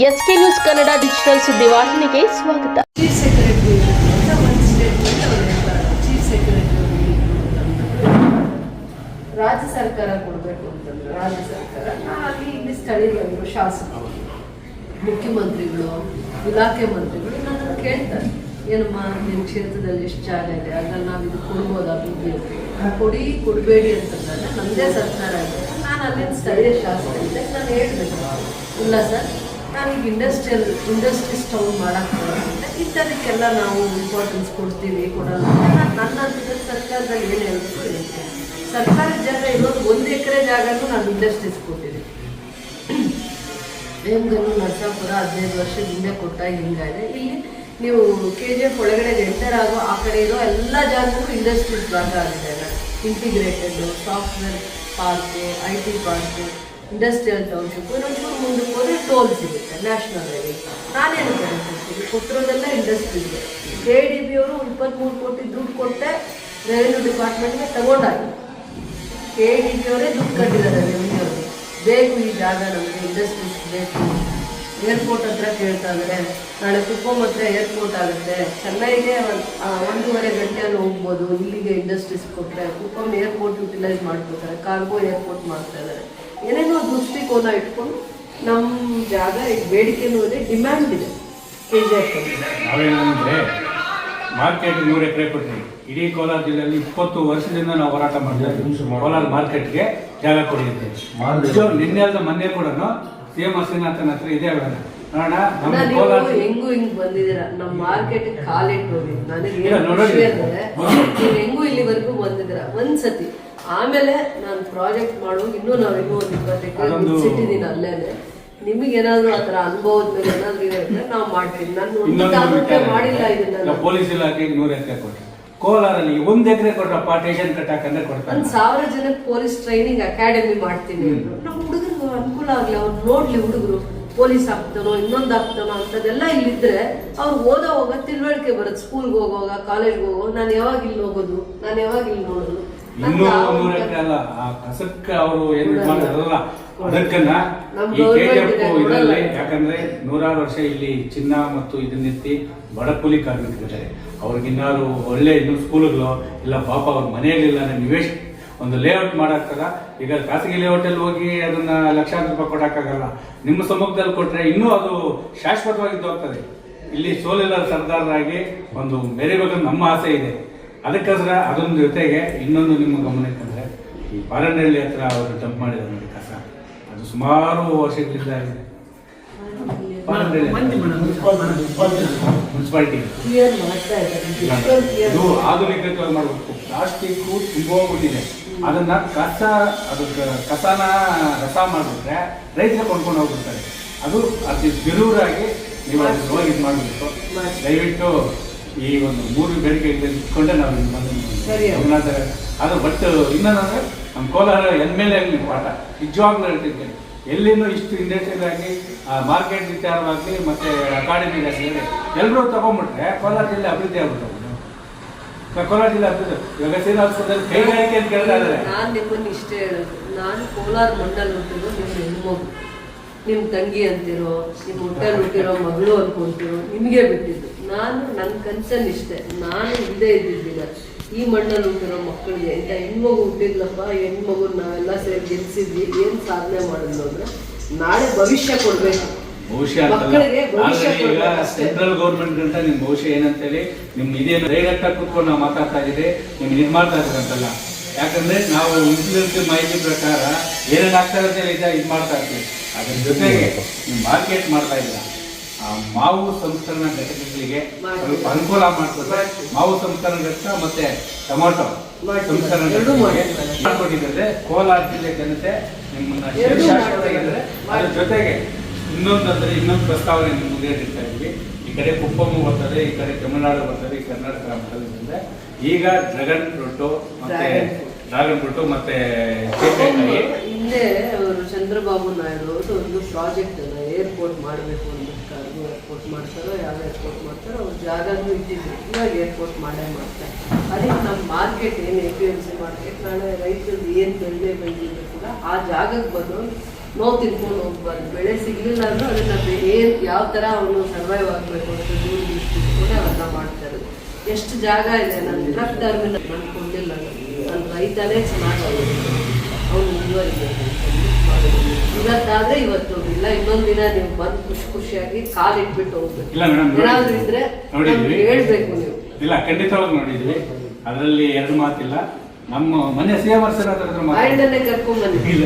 S K news Kannada digital ಸುದ್ದಿವಾಹಿನಿಗೆ ಸ್ವಾಗತ. Chief ರಾಜ್ಯ ಸರ್ಕಾರ ಕೊಡಬೇಕು ಅಂತಂದ್ರೆ ರಾಜ್ಯ ಸರ್ಕಾರ. ಅಲ್ಲಿ ಇಲ್ಲಿ ಸ್ಥಳೀಯರು ಶಾಸಕರು, ಮುಖ್ಯಮಂತ್ರಿಗಳು, ಇಲಾಖೆ ಮಂತ್ರಿಗಳು ನನ್ನನ್ನು ಕೇಳ್ತಾರೆ. ಏನಮ್ಮ ನಿಮ್ಮ ಕ್ಷೇತ್ರದಲ್ಲಿ ಎಷ್ಟು ಜಾಗ ಇದೆ? ಅದನ್ನು ನಾವು ಇದು ಕೊಡ್ಬೋದಾ ಬಿಜೆಪಿ ಕೊಡಿ, ಕೊಡಬೇಡಿ ಅಂತಂದ್ರೆ ನಮ್ಮದೇ ಸರ್ಕಾರ ಇದೆ ನಾನು ಅಲ್ಲಿನ ಸ್ಥಳೀಯ ಶಾಸಕ ಇದ್ದೆ ನಾನು ಹೇಳ್ಬೇಕು. ಇಲ್ಲ ಸರ್ ನಾವೀಗ ಇಂಡಸ್ಟ್ರಿಯಲ್ ಇಂಡಸ್ಟ್ರೀಸ್ ಟೌನ್ ಮಾಡೋಕ್ಕೆ ಇಂಥದಕ್ಕೆಲ್ಲ ನಾವು ಇಂಪಾರ್ಟೆನ್ಸ್ ಕೊಡ್ತೀವಿ, ಕೊಡೋಲ್ಲ ನನ್ನ ಹಂತದಲ್ಲಿ ಸರ್ಕಾರದಲ್ಲಿ ಏನು ಹೇಳಬೇಕು ಸರ್ಕಾರದ ಜಾಗ ಇರೋದು ಒಂದು ಎಕರೆ ಜಾಗನೂ ನಾನು ಇಂಡಸ್ಟ್ರೀಸ್ ಕೊಟ್ಟಿದ್ದೀನಿ ಹೆಂಗನ್ನು ನರಸಾಪುರ ಹದಿನೈದು ವರ್ಷದ ಹಿಂದೆ ಕೊಟ್ಟಾಗ ಹಿಂಗಾಗಿದೆ ಇಲ್ಲಿ ನೀವು ಕೆ ಜಿ ಎಫ್ ಒಳಗಡೆ ಎಂಟರ್ ಆಗೋ ಆ ಕಡೆ ಇರೋ ಎಲ್ಲ ಜಾಗಕ್ಕೂ ಇಂಡಸ್ಟ್ರೀಸ್ ಭಾಗ ಆಗಿದೆ integrated software park I T park industrial township ಇನ್ನೊಂಚೂರು ಮುಂದಕ್ಕೆ ಹೋದ್ರೆ ಟೋಲ್ ಸಿಗುತ್ತೆ ನ್ಯಾಷನಲ್ ಹೈವೇ ನಾನೇನು ಕೊಡ್ತೀನಿ ಕೊಟ್ಟಿರೋದೆಲ್ಲ ಇಂಡಸ್ಟ್ರಿಗೆ ಕೆ ಡಿ ಬಿ ಅವರು ಇಪ್ಪತ್ತ್ಮೂರು ಕೋಟಿ ದುಡ್ಡು ಕೊಟ್ಟೆ ರೆವೆನ್ಯೂ ಡಿಪಾರ್ಟ್ಮೆಂಟ್ಗೆ ತಗೊಂಡಾಗಿ ಕೆ ಡಿ ಬಿ ಅವರೇ ದುಡ್ಡು ಕಟ್ಟಿದ್ದಾರೆ ರೆವೆನ್ಯೂ ಅವರು ಬೇಕು ಈ ಜಾಗ ನಮಗೆ ಇಂಡಸ್ಟ್ರೀಸ್ ಬೇಕು. ಏರ್ಪೋರ್ಟ್ ಹತ್ರ ಕೇಳ್ತಾ ಇದ್ದಾರೆ. ನಾಳೆ ಕುಪ್ಪಂ ಹತ್ರ ಏರ್ಪೋರ್ಟ್ ಆಗುತ್ತೆ. ಚೆನ್ನೈಗೆ ಒಂದೂವರೆ ಗಂಟೆಯಲ್ಲಿ ಹೋಗ್ಬೋದು. ಇಲ್ಲಿಗೆ ಇಂಡಸ್ಟ್ರೀಸ್ ಕೊಟ್ಟರೆ. ಕುಪ್ಪಂ ಏರ್ಪೋರ್ಟ್ ಯುಟಿಲೈಸ್ ಮಾಡ್ಕೋತಾರೆ ಕಾರ್ಗೋ ಏರ್ಪೋರ್ಟ್ ಮಾಡ್ತಾ ಇದ್ದಾರೆ. ಏನೇನೋ ದೃಷ್ಟಿಕೋನ ಇಟ್ಕೊಂಡು ನಮ್ಮ ಜಾಗ ಈಗ ಬೇಡಿಕೆನೂ ಇದೆ ಡಿಮ್ಯಾಂಡ್ ಇದೆ. ಕೆ ಜಿ ಎಫ್ ನಾವೇನಂದ್ರೆ ಮಾರ್ಕೆಟ್ ನೂರು ಎಕರೆ ಕೊಡ್ತೀವಿ ಇಡೀ ಕೋಲಾರ ಜಿಲ್ಲೆಯಲ್ಲಿ ಇಪ್ಪತ್ತು ವರ್ಷದಿಂದ ನಾವು ಹೋರಾಟ ಮಾಡ್ತೀವಿ ಕೋಲಾರ ಮಾರ್ಕೆಟ್ಗೆ ಜಾಗ ಕೊಡಿದ್ದೇವೆ ನಿಜ ನಿನ್ನೆ ಅಲ್ಲ ಮೊನ್ನೆ ಕೂಡ ಸಿ ಎಂ ಶ್ರೀನಾಥನ್ ಹತ್ರ ಇದೆ. ನೋಡೋಣ ನಮ್ಮ ಕೋಲಾರ ಹೆಂಗು ಹೆಂಗೂ ಬಂದಿದ್ದೀರಾ? ನಮ್ಮ ಮಾರ್ಕೆಟ್ ಕಾಲಿಟ್ಟು ನನಗೆ ನೋಡಿ. ಹೆಂಗೂ ಇಲ್ಲಿವರೆಗೂ ಬಂದಿದ್ದೀರಾ? ಒಂದ್ಸತಿ. ಆಮೇಲೆ ನಾನು ಪ್ರಾಜೆಕ್ಟ್ ಮಾಡುವಾಗ ಇನ್ನೂ ನಾವು ಇನ್ನೂ ಒಂದು ಇಪ್ಪತ್ತೈದು ಸಿಟ್ಟಿದ್ದೀನಿ ಅಲ್ಲೇನೆ. ನಿಮಗೆ ಏನಾದ್ರು ಆ ಥರ ಅನುಭವದ ಮೇಲೆ ಏನಾದ್ರು ಅಂದ್ರೆ ನಾವು ಮಾಡ್ತೀವಿ. ನಾನು ತಾಲೂಕೆ ಮಾಡಿಲ್ಲ ಇದನ್ನ ಪೊಲೀಸ್ ಇಲಾಖೆಗೆ ನೂರ ಎಕರೆ ಕೊಟ್ಟರು ಕೋಲಾರಲ್ಲಿ ಒಂದ್ ಎಕರೆ ಕೊಟ್ರ ಪಾರ್ಟೇಷನ್ ಕಟ್ಟಾಕಂದ್ರೆ ಕೊಡ್ತಾರೆ. ಒಂದ್ ಸಾವಿರ ಜನಕ್ಕೆ ಪೊಲೀಸ್ ಟ್ರೈನಿಂಗ್ ಅಕಾಡೆಮಿ ಮಾಡ್ತೀನಿ ನಮ್ ನಮ್ಮ ಹುಡುಗರು ಅನುಕೂಲ ಆಗ್ಲಿ ಅವ್ರು ನೋಡ್ಲಿ ಹುಡುಗರು. ಪೊಲೀಸ್ ಆಗ್ತಾನೋ ಇನ್ನೊಂದು ಆಗ್ತಾನೋ ಅಂತದೆಲ್ಲ ಇಲ್ಲಿದ್ರೆ ಅವ್ರು ಓದೋ ಹೋಗೋ ತಿಳುವಳಿಕೆ ಬರುತ್ತೆ. ಸ್ಕೂಲ್ಗೆ ಹೋಗುವಾಗ ಕಾಲೇಜ್ಗೆ ಹೋಗೋ ನಾನು ಯಾವಾಗ ಇಲ್ಲಿ ಹೋಗೋದು ನಾನು ಯಾವಾಗ ಇಲ್ಲಿ ನೋಡೋದು. ಇನ್ನೂ ನೂರು ಅಲ್ಲ ಆ ಕಸಕ್ಕ ಅವರು ಏನು ಮಾಡ್ತಾರಲ್ಲ ಅದಕ್ಕನ್ನ ಈ ಇದರಲ್ಲಿ ಯಾಕಂದ್ರೆ ನೂರಾರು ವರ್ಷ ಇಲ್ಲಿ ಚಿನ್ನ ಮತ್ತು ಇದನ್ನೆತ್ತಿ ಬಡ ಕೂಲಿ ಕಾರ್ಮಿಕರಿದ್ದಾರೆ ಅವ್ರಿಗಿನ್ನಾರು ಒಳ್ಳೆ ಇನ್ನು ಸ್ಕೂಲ್ಗಳು ಇಲ್ಲ ಪಾಪ ಅವ್ರ ಮನೆಯಲ್ಲಿಲ್ಲ ನಿವೇಶ್ ಒಂದು ಲೇಔಟ್ ಮಾಡಾಕಲ್ಲ ಈಗ ಖಾಸಗಿ ಲೇಔಟ್ ಅಲ್ಲಿ ಹೋಗಿ ಅದನ್ನ ಲಕ್ಷಾಂತರ ರೂಪಾಯಿ ಕೊಡಕ್ಕಾಗಲ್ಲ. ನಿಮ್ಮ ಸಮ್ಮುಖದಲ್ಲಿ ಕೊಟ್ರೆ ಇನ್ನೂ ಅದು ಶಾಶ್ವತವಾಗಿದ್ದು ಹೋಗ್ತದೆ ಇಲ್ಲಿ ಸೋಲಿಲ್ಲ ಸರ್ದಾರರಾಗಿ ಒಂದು ಮೆರಿಬೇಕಂತ ನಮ್ಮ ಆಸೆ ಇದೆ. ಅದಕ್ಕೋಸ್ಕರ ಅದೊಂದು ಜೊತೆಗೆ ಇನ್ನೊಂದು ನಿಮ್ಮ ಗಮನಕ್ಕೆ ಅಂದರೆ ಈ ಪಾರನಹಳ್ಳಿ ಹತ್ರ ಅವರು ಜಂಪ್ ಮಾಡಿದ ನೋಡಿ ಕಸ. ಅದು ಸುಮಾರು ವರ್ಷಗಳಿಂದ ಆಗಿದೆ ಮುನ್ಸಿಪಾಲಿಟಿ. ಇದು ಆಧುನಿಕವಾಗಿ ಮಾಡಬೇಕು. ಪ್ಲಾಸ್ಟಿಕ್ ತುಂಬೋಗ್ಬಿಟ್ಟಿದೆ ಅದನ್ನ ಕಸ ಅದು ಕಸನ ರಸ ಮಾಡಿಬಿಟ್ರೆ ರೈತರು ಕೊಂಡ್ಕೊಂಡು ಹೋಗ್ಬಿಡ್ತಾರೆ. ಅದು ಅತಿ ಜರೂರಾಗಿ ನೀವು ಅದ್ರ ಇದು ಮಾಡಬೇಕು ದಯವಿಟ್ಟು ಈ ಒಂದು ಮೂರು ಬೇಡಿಕೆಗಳಿಂದ ಇಟ್ಕೊಂಡೆ ನಾವು ಗಮನಾದರೆ ಅದು ಬಟ್ ಇನ್ನೊಂದಂದ್ರೆ ನಮ್ಮ ಕೋಲಾರ ಎನ್ ಮೇಲೆ ಆಗಲಿ ಪಾಠ ನಿಜವಾಗ್ಲೂ ಹೇಳ್ತಿದ್ದೇನೆ ಎಲ್ಲಿನೂ ಇಷ್ಟು ಇಂಡಸ್ಟ್ರಿಯಲ್ ಆಗಲಿ ಮಾರ್ಕೆಟ್ ವಿಚಾರವಾಗಲಿ ಮತ್ತೆ ಅಕಾಡೆಮಿ ಆಗಲಿ ಎಲ್ಲರೂ ತಗೊಂಡ್ಬಿಟ್ರೆ ಕೋಲಾರ ಜಿಲ್ಲೆ ಅಭಿವೃದ್ಧಿ ಆಗ್ಬಿಟ್ಟು ಕೋಲಾರ ಜಿಲ್ಲೆ ಅಭಿವೃದ್ಧಿ ಇವಾಗ ಶ್ರೀನಿವಾಸಪುರದಲ್ಲಿ ಕೈಗಾರಿಕೆ ಅಂತ ಕೇಳ್ತಾ ಇದ್ದಾರೆ. ನಾನು ನಿಮ್ಮನ್ನು ಇಷ್ಟೇ ಹೇಳೋದು. ನಾನು ಕೋಲಾರ ಮಂಡಲ್ ಹುಟ್ಟಿರೋ ನಿಮ್ಮ ಹೆಣ್ಮಗು. ನಿಮ್ಮ ತಂಗಿ ಅಂತಿರೋ ನಿಮ್ಮ ಹೊಟ್ಟೆಲ್ ಹುಟ್ಟಿರೋ ಮಗಳು ಅನ್ಕೊಂತಿರೋ ನಿಮಗೆ ಬಿಟ್ಟಿದ್ದು. ನಾನು ನನ್ನ ಕನ್ಸನ್ ಇಷ್ಟೇ ನಾನು ಇಲ್ಲದೆ ಇದ್ದಿದ್ದಿಲ್ಲ. ಈ ಮಣ್ಣಲ್ಲಿ ಹುಟ್ಟಿರೋ ಮಕ್ಕಳಿಗೆ ಅಂತ ಹೆಣ್ಮಗು ಹುಟ್ಟಿದ್ಲಪ್ಪ ಹೆಣ್ಮಗು ನಾವೆಲ್ಲ ಸೇರಿ ಗೆಲ್ಸಿದ್ವಿ ಏನು ಸಾಧನೆ ಮಾಡಿದ್ಲು ಅಂದ್ರೆ ನಾಳೆ ಭವಿಷ್ಯ ಕೊಡ್ಬೇಕು. ಭವಿಷ್ಯ ಈಗ ಸೆಂಟ್ರಲ್ ಗೌರ್ಮೆಂಟ್ ಅಂತ ನಿಮ್ ಭವಿಷ್ಯ ಏನಂತೇಳಿ ನಿಮ್ ಇದೇನು ರೇಗಟ್ಟ ಕುತ್ಕೊಂಡು ನಾವು ಮಾತಾಡ್ತಾ ಇದ್ದೀರಿ ನಿಮ್ಗೆ ಇದು ಮಾಡ್ತಾ ಇದ್ರಂತಲ್ಲ ಯಾಕಂದ್ರೆ ನಾವು ಇನ್ಸಿಡೆಂಟ್ ಮಾಹಿತಿ ಪ್ರಕಾರ ಏನೇನು ಆಗ್ತಾ ಇರೋದೇ ಇದೆ ಇದು ಮಾಡ್ತಾ ಇರ್ತೀವಿ ಅದ್ರ ಜೊತೆಗೆ ನೀವು ಮಾರ್ಕೆಟ್ ಮಾಡ್ತಾ ಇಲ್ಲ. ಮಾವು ಸಂಸ್ಕರಣ ಘಟಕಗಳಿಗೆ ಸ್ವಲ್ಪ ಅನುಕೂಲ ಮಾಡ್ಕೊಂಡ್ರೆ ಮಾವು ಸಂಸ್ಕರಣ ಘಟಕ ಮತ್ತೆ ಟೊಮೊಟೊ ಸಂಸ್ಕರಣ ಮಾಡಿಕೊಟ್ಟಿದ್ರೆ. ಕೋಲಾರ ಜಿಲ್ಲೆ ಜನತೆ ನಿಮ್ಮನ್ನ. ಅದ್ರ ಜೊತೆಗೆ ಇನ್ನೊಂದಂದ್ರೆ ಇನ್ನೊಂದು ಪ್ರಸ್ತಾವನೆ ನಿಮ್ಮ ಮುಂದೆ ಇಡ್ತಾ ಇದ್ವಿ ಈ ಕಡೆ ಕುಪ್ಪಮ್ಮ ಬರ್ತದೆ ಈ ಕಡೆ ತಮಿಳುನಾಡು ಬರ್ತದೆ ಈ ಕರ್ನಾಟಕ ಬರ್ತದೆ. ಅಂತಂದ್ರೆ ಈಗ ಡ್ರ್ಯಾಗನ್ ಫ್ರೂಟು ಮತ್ತೆ ಡ್ರಾಗನ್ ಡ್ರ್ಯಾಗನ್ ಫ್ರೂಟು ಮತ್ತೆ ಹಿಂದೆ ಅವರು ಚಂದ್ರಬಾಬು ನಾಯ್ಡು ಅವರು ಒಂದು ಪ್ರಾಜೆಕ್ಟ್ ಏರ್ಪೋರ್ಟ್ ಮಾಡಬೇಕು ಅಂತ. ಏರ್ಪೋರ್ಟ್ ಮಾಡ್ತಾರೋ ಯಾವ ಏರ್ಪೋರ್ಟ್ ಮಾಡ್ತಾರೋ, ಅವ್ರ ಜಾಗನೂ ಇದ್ದಿದ್ದು ಇವಾಗ ಏರ್ಪೋರ್ಟ್ ಮಾಡೇ ಮಾಡ್ತಾರೆ. ಅದಕ್ಕೆ ನಮ್ಮ ಮಾರ್ಕೆಟ್ ಏನು A P M C market ನಾಳೆ ರೈತರದ್ದು ಏನು ಬೆಳೆ ಬೆಳೆದಿದ್ರು ಕೂಡ ಆ ಜಾಗಕ್ಕೆ ಬಂದು ನೋವು ತಿನ್ಕೊಂಡು ಹೋಗ್ಬಾರ್ದು. ಬೆಳೆ ಸಿಗಲಿಲ್ಲ ಅಂದರೂ ಅದನ್ನು ಏನು ಯಾವ ಥರ ಅವನು ಸರ್ವೈವ್ ಆಗಬೇಕು ಅಂತ ದೂರ ಕೂಡ ಅವೆಲ್ಲ ಮಾಡ್ತಾರೆ ಎಷ್ಟು ಜಾಗ ಇದೆ? ನಾನು ಟ್ರಕ್ ಟರ್ಮಿನಲ್ ನಾನು ಕೊಂಡಿಲ್ಲ ನನ್ನ ರೈತನೇ ಚೆನ್ನಾಗಿ ಅವನು ಮುಂದುವರಿಬೇಕು ಇವತ್ತಾದ್ರೆ ಇವತ್ತು ಇಲ್ಲ ಇನ್ನೊಂದ್ ದಿನ ನೀವು ಬಂದು ಖುಷಿ ಖುಷಿಯಾಗಿ ಕಾಲ್ ಇಟ್ಬಿಟ್ಟು ಹೋಗ್ಬೇಕು. ಇಲ್ಲ ಮೇಡಮ್ ಏನಾದ್ರು ಇದ್ರೆ ನೋಡಿದ್ವಿ. ಹೇಳ್ಬೇಕು ನೀವು. ಇಲ್ಲ ಖಂಡಿತವಾಗಿ ನೋಡಿದ್ವಿ. ಅದರಲ್ಲಿ ಎರಡು ಮಾತಿಲ್ಲ. ನಮ್ಮ ಮನೆ ಸೇವರ್ಸರ ಹತ್ರ ಮಾತಾಡಿ ಕರ್ಕೊಂಡ್ ಬನ್ನಿ ಇಲ್ಲ.